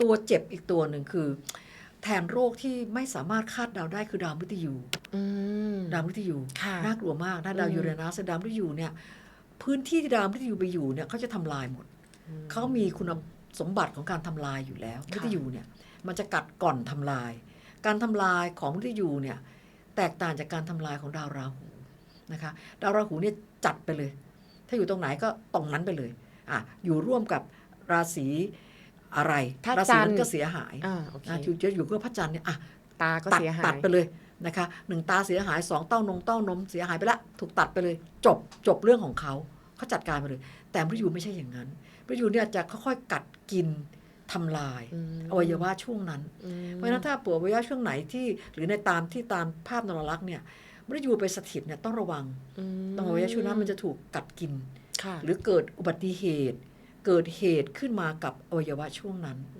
ตัวเจ็บอีกตัวหนึ่งคือ แทนโรคที่ไม่สามารถคาดเดาได้คือดาวมฤตยูอืมดาวมฤตยูค่ะน่ากลัวมากนะดาวอืมยูเรนัสดาวมฤตยูเนี่ย พื้นที่ที่ดาวมฤตยูไปอยู่เนี่ยเขาจะทำลายหมดเขามีคุณสมบัติของการทำลายอยู่แล้วค่ะมฤตยูเนี่ย มันจะกัดก่อนทำลาย การทำลายของมฤตยูเนี่ย แตกต่างจากการทำลายของดาวราหูนะคะ ดาวราหูเนี่ยจัดไปเลย ถ้าอยู่ตรงไหนก็ตรงนั้นไปเลยอะอยู่ร่วมกับราศี อะไรพระราจัศีนทร์นั้นก็เสียหายอ่าโอเคนะอยู่จะอยู่กับพระจันทร์เนี่ยอะตาก็ตัดเสียหาตัดย ไปเลยนะคะหนึ่งตาเสียหายสองเต้านงเต้านมเสียหายไปละถูกตัดไปเลย จบจบเรื่องของเขาเขาจัดการไปเลย แต่มฤตยูไม่ใช่อย่างนั้นมฤตยูเนี่ยจะค่อยๆกัดกินทำลายอืมอวัยวะช่วงนั้นอืมเพราะฉะนั้นถ้าปวดอวัยวะช่วงไหนที่หรือในตามที่ตามภาพนรลักษณ์เนี่ยมฤตยูไปสถิตเนี่ยต้องระวังมตรงอวัยวะช่วงนั้นมันจะถูกกัดกินค่ะหรือเกิดอุบัติเหตุ เกิดเหตุขึ้นมากับอวัยวะช่วงนั้น